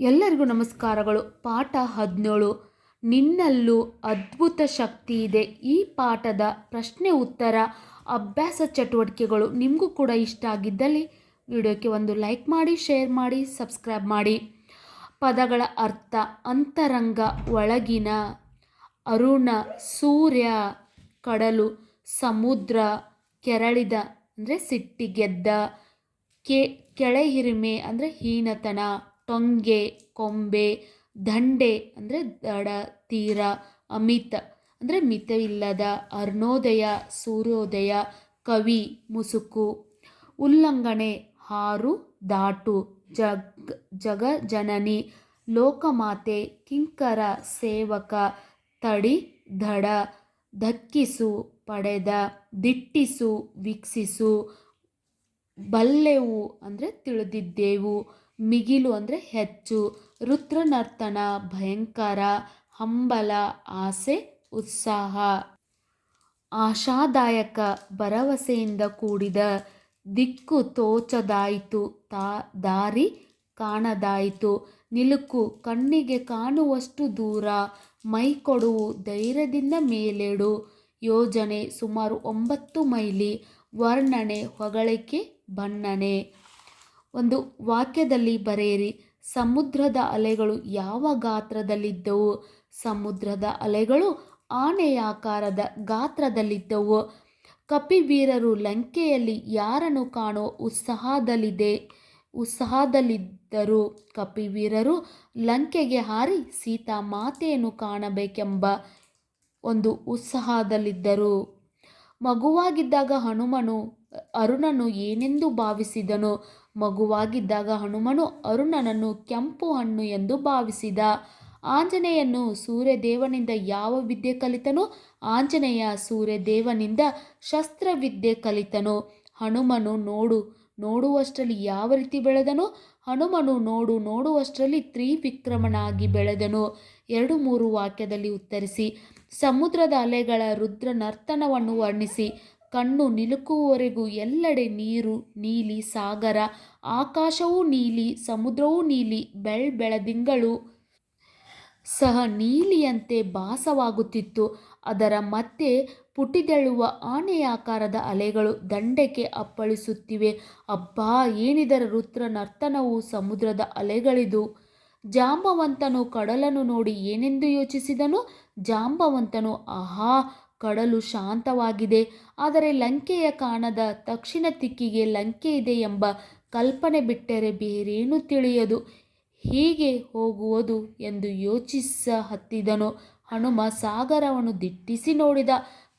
ಎಲ್ಲರಿಗೂ ನಮಸ್ಕಾರಗಳು. ಪಾಠ ಹದಿನೇಳು. ನಿನ್ನಲ್ಲೂ ಅದ್ಭುತ ಶಕ್ತಿ ಇದೆ. ಈ ಪಾಠದ ಪ್ರಶ್ನೆ ಉತ್ತರ, ಅಭ್ಯಾಸ ಚಟುವಟಿಕೆಗಳು ನಿಮಗೂ ಕೂಡ ಇಷ್ಟ ಆಗಿದ್ದಲ್ಲಿ ವಿಡಿಯೋಕ್ಕೆ ಒಂದು ಲೈಕ್ ಮಾಡಿ, ಶೇರ್ ಮಾಡಿ, ಸಬ್ಸ್ಕ್ರೈಬ್ ಮಾಡಿ. ಪದಗಳ ಅರ್ಥ, ಅಂತರಂಗ, ಒಳಗಿನ, ಅರುಣ, ಸೂರ್ಯ, ಕಡಲು, ಸಮುದ್ರ, ಕೆರಳಿದ, ಅಂದರೆ ಸಿಟ್ಟಿಗೆದ್ದ ಕೆ, ಕೆಳಹಿರಿಮೆ, ಅಂದರೆ ಹೀನತನ. ಟೊಂಗೆ ಕೊಂಬೆ, ದಂಡೆ ಅಂದರೆ ದಡ, ತೀರ, ಅಮಿತ. ಅಂದರೆ ಮಿತವಿಲ್ಲದ ಅರ್ಣೋದಯ, ಸೂರ್ಯೋದಯ, ಕವಿ, ಮುಸುಕು. ಉಲ್ಲಂಘನೆ, ಹಾರು, ದಾಟು, ಜಗ್ ಜಗ ಜನನಿ ಲೋಕಮಾತೆ, ಕಿಂಕರ, ಸೇವಕ, ತಡಿ ದಡ ಧಕ್ಕಿಸು, ಪಡೆದ, ದಿಟ್ಟಿಸು, ವೀಕ್ಷಿಸು, ಬಲ್ಲೆವು ಅಂದರೆ ತಿಳಿದಿದ್ದೆವು. ಮಿಗಿಲು ಅಂದರೆ ಹೆಚ್ಚು. ರುದ್ರನರ್ತನ, ಭಯಂಕರ, ಹಂಬಲ, ಆಸೆ, ಉತ್ಸಾಹ. ಆಶಾದಾಯಕ, ಭರವಸೆಯಿಂದ ಕೂಡಿದ, ದಿಕ್ಕು ತೋಚದಾಯಿತು, ತಾ, ದಾರಿ ಕಾಣದಾಯಿತು. ನಿಲುಕು ಕಣ್ಣಿಗೆ ಕಾಣುವಷ್ಟು ದೂರ, ಮೈ ಕೊಡುವು ಧೈರ್ಯದಿಂದ ಮೇಲೇಡು. ಯೋಜನೆ ಸುಮಾರು ಒಂಬತ್ತು ಮೈಲಿ, ವರ್ಣನೆ ಹೊಗಳಿಕೆ ಬಣ್ಣನೆ. ಒಂದು ವಾಕ್ಯದಲ್ಲಿ ಬರೆಯಿರಿ, ಸಮುದ್ರದ ಅಲೆಗಳು ಯಾವ ಗಾತ್ರದಲ್ಲಿದ್ದವು? ಸಮುದ್ರದ ಅಲೆಗಳು ಆನೆಯಾಕಾರದ ಗಾತ್ರದಲ್ಲಿದ್ದವು. ಕಪಿವೀರರು ಲಂಕೆಯಲ್ಲಿ ಯಾರನ್ನು ಕಾಣೋ ಉತ್ಸಾಹದಲ್ಲಿದೆ? ಉತ್ಸಾಹದಲ್ಲಿದ್ದರು ಕಪಿವೀರರು ಲಂಕೆಗೆ ಹಾರಿ ಸೀತಾ ಮಾತೆಯನ್ನು ಕಾಣಬೇಕೆಂಬ ಒಂದು ಉತ್ಸಾಹದಲ್ಲಿದ್ದರು. ಮಗುವಾಗಿದ್ದಾಗ ಹನುಮನು ಅರುಣನು ಏನೆಂದು ಭಾವಿಸಿದನು? ಮಗುವಾಗಿದ್ದಾಗ ಹನುಮನು ಅರುಣನನ್ನು ಕೆಂಪು ಹಣ್ಣು ಎಂದು ಭಾವಿಸಿದ. ಆಂಜನೇಯನ್ನು ಸೂರ್ಯದೇವನಿಂದ ಯಾವ ವಿದ್ಯೆ ಕಲಿತನು? ಆಂಜನೇಯ ಸೂರ್ಯದೇವನಿಂದ ಶಸ್ತ್ರವಿದ್ಯೆ ಕಲಿತನು. ಹನುಮನು ನೋಡು, ನೋಡುವಷ್ಟರಲ್ಲಿ ಯಾವ ರೀತಿ ಬೆಳೆದನು? ಹನುಮನು ನೋಡು, ನೋಡುವಷ್ಟರಲ್ಲಿ ತ್ರಿವಿಕ್ರಮನಾಗಿ ಬೆಳೆದನು. ಎರಡು ಮೂರು ವಾಕ್ಯದಲ್ಲಿ ಉತ್ತರಿಸಿ, ಸಮುದ್ರದ ಅಲೆಗಳ ರುದ್ರ ನರ್ತನವನ್ನು ವರ್ಣಿಸಿ ಕಣ್ಣು ನಿಲುಕುವವರೆಗೂ ಎಲ್ಲೆಡೆ ನೀರು ನೀಲಿ ಸಾಗರ, ಆಕಾಶವೂ ನೀಲಿ, ಸಮುದ್ರವೂ ನೀಲಿ ಬೆಳ್ ಬೆಳದಿಂಗಳು ಸಹ ನೀಲಿಯಂತೆ ಭಾಸವಾಗುತ್ತಿತ್ತು. ಅದರ ಮತ್ತೆ ಪುಟಿದೆಳುವ ಆನೆಯಾಕಾರದ ಅಲೆಗಳು ದಂಡಕ್ಕೆ ಅಪ್ಪಳಿಸುತ್ತಿವೆ. ಅಬ್ಬಾ, ಏನಿದರ ರುದ್ರ ನರ್ತನವು ಸಮುದ್ರದ ಅಲೆಗಳಿದು. ಜಾಂಬವಂತನು ಕಡಲನ್ನು ನೋಡಿ ಏನೆಂದು ಯೋಚಿಸಿದನು? ಜಾಂಬವಂತನು, ಆಹಾ ಕಡಲು ಶಾಂತವಾಗಿದೆ, ಆದರೆ ಲಂಕೆಯ ಕಾಣದ ದಕ್ಷಿಣ ತಿಕ್ಕಿಗೆ ಲಂಕೆ ಇದೆ ಎಂಬ ಕಲ್ಪನೆ ಬಿಟ್ಟರೆ ಬೇರೇನೂ ತಿಳಿಯದು. ಹೀಗೆ ಹೋಗುವುದು ಎಂದು ಯೋಚಿಸ ಹತ್ತಿದನು. ಹನುಮ ಸಾಗರವನ್ನು ದಿಟ್ಟಿಸಿ ನೋಡಿದ.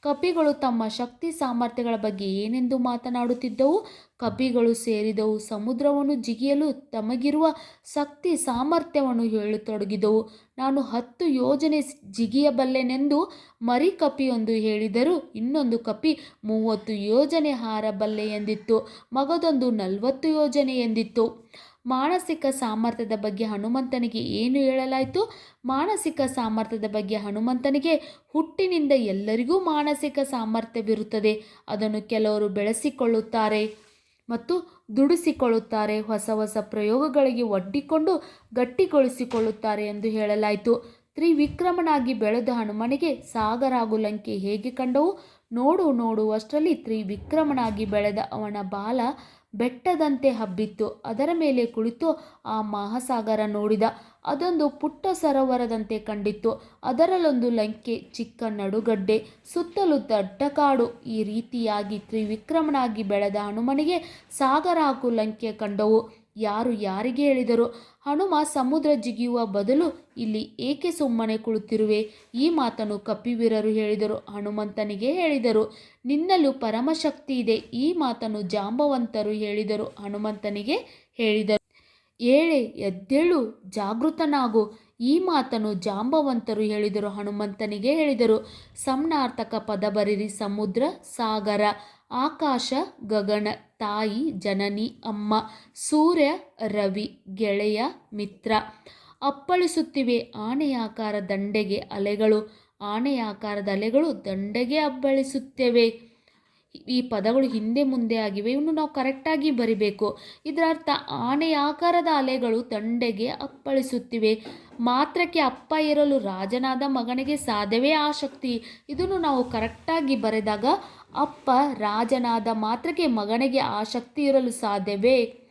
ಕಪಿಗಳು ತಮ್ಮ ಶಕ್ತಿ ಸಾಮರ್ಥ್ಯಗಳ ಬಗ್ಗೆ ಏನೆಂದು ಮಾತನಾಡುತ್ತಿದ್ದವು? ಕಪಿಗಳು ಸೇರಿದವು, ಸಮುದ್ರವನ್ನು ಜಿಗಿಯಲು ತಮಗಿರುವ ಶಕ್ತಿ ಸಾಮರ್ಥ್ಯವನ್ನು ಹೇಳತೊಡಗಿದವು. ನಾನು ಹತ್ತು ಯೋಜನೆ ಜಿಗಿಯಬಲ್ಲೆನೆಂದು ಮರಿ ಕಪಿಯೊಂದು ಹೇಳಿದರು. ಇನ್ನೊಂದು ಕಪಿ ಮೂವತ್ತು ಯೋಜನೆ ಹಾರಬಲ್ಲೆ ಎಂದಿತ್ತು. ಮಗದೊಂದು ನಲವತ್ತು ಯೋಜನೆ ಎಂದಿತ್ತು. ಮಾನಸಿಕ ಸಾಮರ್ಥ್ಯದ ಬಗ್ಗೆ ಹನುಮಂತನಿಗೆ ಏನು ಹೇಳಲಾಯಿತು? ಮಾನಸಿಕ ಸಾಮರ್ಥ್ಯದ ಬಗ್ಗೆ ಹನುಮಂತನಿಗೆ ಹುಟ್ಟಿನಿಂದ ಎಲ್ಲರಿಗೂ ಮಾನಸಿಕ ಸಾಮರ್ಥ್ಯವಿರುತ್ತದೆ. ಅದನ್ನು ಕೆಲವರು ಬೆಳೆಸಿಕೊಳ್ಳುತ್ತಾರೆ ಮತ್ತು ದುಡಿಸಿಕೊಳ್ಳುತ್ತಾರೆ. ಹೊಸ ಹೊಸ ಪ್ರಯೋಗಗಳಿಗೆ ಒಡ್ಡಿಕೊಂಡು ಗಟ್ಟಿಗೊಳಿಸಿಕೊಳ್ಳುತ್ತಾರೆ ಎಂದು ಹೇಳಲಾಯಿತು. ತ್ರಿವಿಕ್ರಮನಾಗಿ ಬೆಳೆದ ಹನುಮನಿಗೆ ಸಾಗರ ಹಾಗೂ ಲಂಕೆ ಹೇಗೆ ಕಂಡವು? ನೋಡು ನೋಡುವಷ್ಟರಲ್ಲಿ ತ್ರಿವಿಕ್ರಮನಾಗಿ ಬೆಳೆದ ಅವನ ಬಾಲ ಬೆಟ್ಟದಂತೆ ಹಬ್ಬಿತ್ತು. ಅದರ ಮೇಲೆ ಕುಳಿತು ಆ ಮಹಾಸಾಗರ ನೋಡಿದ. ಅದೊಂದು ಪುಟ್ಟ ಸರೋವರದಂತೆ ಕಂಡಿತ್ತು. ಅದರಲ್ಲೊಂದು ಲಂಕೆ, ಚಿಕ್ಕ ನಡುಗಡ್ಡೆ, ಸುತ್ತಲೂ ದಡ್ಡ ಕಾಡು. ಈ ರೀತಿಯಾಗಿ ತ್ರಿವಿಕ್ರಮನಾಗಿ ಬೆಳೆದ ಹನುಮನಿಗೆ ಸಾಗರ ಹಾಗೂ ಲಂಕೆ ಕಂಡವು. ಯಾರು ಯಾರಿಗೆ ಹೇಳಿದರು ಹನುಮ ಸಮುದ್ರ ಜಿಗಿಯುವ ಬದಲು ಇಲ್ಲಿ ಏಕೆ ಸುಮ್ಮನೆ ಕುಳಿತಿರುವೆ? ಈ ಮಾತನ್ನು ಕಪಿವೀರರು ಹೇಳಿದರು. ಹನುಮಂತನಿಗೆ ಹೇಳಿದರು, ನಿನ್ನಲ್ಲೂ ಪರಮಶಕ್ತಿ ಇದೆ. ಈ ಮಾತನ್ನು ಜಾಂಬವಂತರು ಹೇಳಿದರು. ಹನುಮಂತನಿಗೆ ಹೇಳಿದರು, ಏಳೆ, ಎದ್ದೇಳು, ಜಾಗೃತನಾಗು. ಈ ಮಾತನ್ನು ಜಾಂಬವಂತರು ಹೇಳಿದರು. ಹನುಮಂತನಿಗೆ ಹೇಳಿದರು ಸಮ್ನಾರ್ಥಕ ಪದ ಬರಿರಿ ಸಮುದ್ರ ಸಾಗರ. ಆಕಾಶ, ಗಗನ, ತಾಯಿ, ಜನನಿ, ಅಮ್ಮ, ಸೂರ್ಯ, ರವಿ, ಗೆಳೆಯ, ಮಿತ್ರ. ಅಪ್ಪಳಿಸುತ್ತಿವೆ. ಆನೆಯಾಕಾರ ದಂಡೆಗೆ ಅಲೆಗಳು. ಆನೆಯಾಕಾರದ ಅಲೆಗಳು ದಂಡೆಗೆ ಅಬ್ಬಳಿಸುತ್ತವೆ. ಈ ಪದಗಳು ಹಿಂದೆ ಮುಂದೆ ಆಗಿವೆ ಇವನ್ನು ನಾವು ಕರೆಕ್ಟಾಗಿ ಬರಿಬೇಕು. ಇದರ ಅರ್ಥ ಆನೆಯ ಆಕಾರದ ಅಲೆಗಳು ತಂಡೆಗೆ ಅಪ್ಪಳಿಸುತ್ತಿವೆ. ಮಾತ್ರಕ್ಕೆ ಅಪ್ಪ ಇರಲು ರಾಜನಾದ ಮಗನಿಗೆ ಸಾಧ್ಯವೇ ಆ ಶಕ್ತಿ. ಇದನ್ನು ನಾವು ಕರೆಕ್ಟಾಗಿ ಬರೆದಾಗ, ಅಪ್ಪ ರಾಜನಾದ ಮಾತ್ರಕ್ಕೆ ಮಗನಿಗೆ ಆ ಶಕ್ತಿ ಇರಲು ಸಾಧ್ಯವೇ?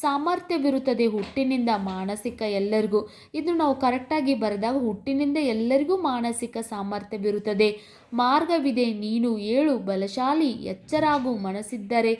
ಸಾಮರ್ಥ್ಯವಿರುತ್ತದೆ ಹುಟ್ಟಿನಿಂದ ಮಾನಸಿಕ ಎಲ್ಲರಿಗೂ. ಇದು ನಾವು ಕರೆಕ್ಟಾಗಿ ಬರೆದಾಗ ಹುಟ್ಟಿನಿಂದ ಎಲ್ಲರಿಗೂ ಮಾನಸಿಕ ಸಾಮರ್ಥ್ಯವಿರುತ್ತದೆ. ಮಾರ್ಗವಿದೆ, ನೀನು ಏಳು, ಬಲಶಾಲಿ, ಎಚ್ಚರಾಗು, ಮನಸ್ಸಿದ್ದರೆ.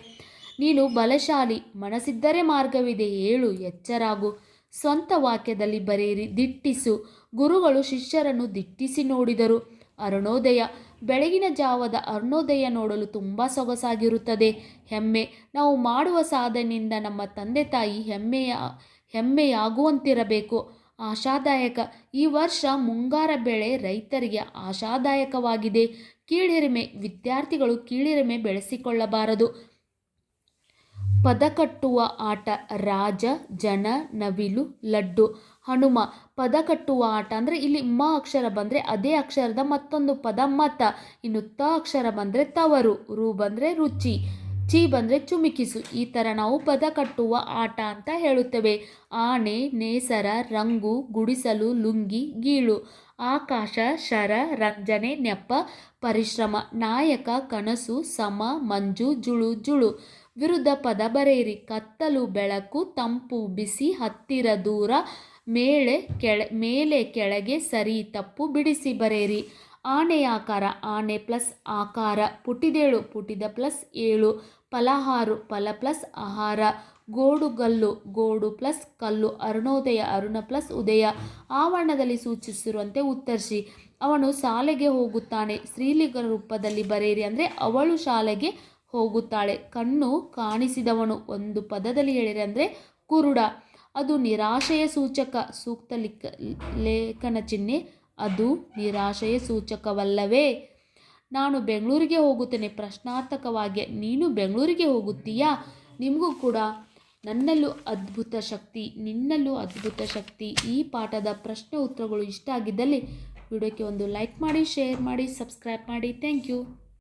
ನೀನು ಬಲಶಾಲಿ, ಮನಸ್ಸಿದ್ದರೆ ಮಾರ್ಗವಿದೆ, ಏಳು, ಎಚ್ಚರಾಗು. ಸ್ವಂತ ವಾಕ್ಯದಲ್ಲಿ ಬರೆಯಿರಿ, ದಿಟ್ಟಿಸು. ಗುರುಗಳು ಶಿಷ್ಯರನ್ನು ದಿಟ್ಟಿಸಿ ನೋಡಿದರು. ಅರುಣೋದಯ ಬೆಳಗಿನ ಜಾವದ ಅರುಣೋದಯ ನೋಡಲು ತುಂಬ ಸೊಗಸಾಗಿರುತ್ತದೆ. ಹೆಮ್ಮೆ. ನಾವು ಮಾಡುವ ಸಾಧನೆಯಿಂದ ನಮ್ಮ ತಂದೆ ತಾಯಿ ಹೆಮ್ಮೆಯ, ಹೆಮ್ಮೆಯಾಗುವಂತಿರಬೇಕು. ಆಶಾದಾಯಕ. ಈ ವರ್ಷ ಮುಂಗಾರ ಬೆಳೆ ರೈತರಿಗೆ ಆಶಾದಾಯಕವಾಗಿದೆ. ಕೀಳಿರಿಮೆ. ವಿದ್ಯಾರ್ಥಿಗಳು ಕೀಳಿರಿಮೆ ಬೆಳೆಸಿಕೊಳ್ಳಬಾರದು. ಪದ ಕಟ್ಟುವ ಆಟ ರಾಜ, ಜನ, ನವಿಲು, ಲಡ್ಡು. ಹನುಮ, ಪದ ಕಟ್ಟುವ ಆಟ ಅಂದರೆ ಇಲ್ಲಿ ಮ ಅಕ್ಷರ ಬಂದರೆ ಅದೇ ಅಕ್ಷರದ ಮತ್ತೊಂದು ಪದ ಮತ. ಇನ್ನು ತ ಅಕ್ಷರ ಬಂದರೆ ತವರು, ರು ಬಂದರೆ ರುಚಿ, ಚಿ ಬಂದರೆ ಚುಮುಕಿಸು. ಈ ಥರ ನಾವು ಪದ ಕಟ್ಟುವ ಆಟ ಅಂತ ಹೇಳುತ್ತೇವೆ. ಆನೆ, ನೇಸರ, ರಂಗು, ಗುಡಿಸಲು, ಲುಂಗಿ, ಗೀಳು. ಆಕಾಶ, ಶರ, ರಂಜನೆ, ನೆಪ, ಪರಿಶ್ರಮ, ನಾಯಕ, ಕನಸು, ಸಮ, ಮಂಜು, ಜುಳು ಜುಳು. ವಿರುದ್ಧ ಪದ ಬರೆಯಿರಿ. ಕತ್ತಲು, ಬೆಳಕು, ತಂಪು, ಬಿಸಿ, ಹತ್ತಿರ, ದೂರ ಮೇಳೆ ಕೆಳ, ಮೇಲೆ, ಕೆಳಗೆ, ಸರಿ, ತಪ್ಪು, ಬಿಡಿಸಿ ಬರೆಯಿರಿ. ಆನೆಯ ಆಕಾರ ಆನೆ ಪ್ಲಸ್ ಆಕಾರ, ಪುಟಿದೇಳು, ಪುಟಿದ ಪ್ಲಸ್ ಏಳು, ಫಲಹಾರು, ಫಲ ಪ್ಲಸ್ ಆಹಾರ ಗೋಡುಗಲ್ಲು ಗೋಡು ಪ್ಲಸ್ ಕಲ್ಲು, ಅರುಣೋದಯ, ಅರುಣ ಪ್ಲಸ್ ಉದಯ. ಆವರಣದಲ್ಲಿ ಸೂಚಿಸಿರುವಂತೆ ಉತ್ತರಿಸಿ. ಅವನು ಶಾಲೆಗೆ ಹೋಗುತ್ತಾನೆ. ಸ್ತ್ರೀಲಿಂಗ ರೂಪದಲ್ಲಿ ಬರೆಯಿರಿ ಅಂದರೆ ಅವಳು ಶಾಲೆಗೆ ಹೋಗುತ್ತಾಳೆ. ಕಣ್ಣು ಕಾಣಿಸಿದವನು ಒಂದು ಪದದಲ್ಲಿ ಹೇಳಿದರೆ ಅಂದರೆ ಕುರುಡ. ಅದು ನಿರಾಶೆಯ ಸೂಚಕ. ಸೂಕ್ತ ಲಿಖ, ಲೇಖನ ಚಿಹ್ನೆ. ಅದು ನಿರಾಶೆಯ ಸೂಚಕವಲ್ಲವೇ? ನಾನು ಬೆಂಗಳೂರಿಗೆ ಹೋಗುತ್ತೇನೆ. ಪ್ರಶ್ನಾರ್ಥಕವಾಗಿ, ನೀನು ಬೆಂಗಳೂರಿಗೆ ಹೋಗುತ್ತೀಯಾ? ನಿಮಗೂ ಕೂಡ. ನನ್ನಲ್ಲೂ ಅದ್ಭುತ ಶಕ್ತಿ, ನಿನ್ನಲ್ಲೂ ಅದ್ಭುತ ಶಕ್ತಿ. ಈ ಪಾಠದ ಪ್ರಶ್ನೆ ಉತ್ತರಗಳು ಇಷ್ಟ ಆಗಿದ್ದಲ್ಲಿ, ವಿಡಿಯೋಕ್ಕೆ ಒಂದು ಲೈಕ್ ಮಾಡಿ, ಶೇರ್ ಮಾಡಿ, ಸಬ್ಸ್ಕ್ರೈಬ್ ಮಾಡಿ. Thank you.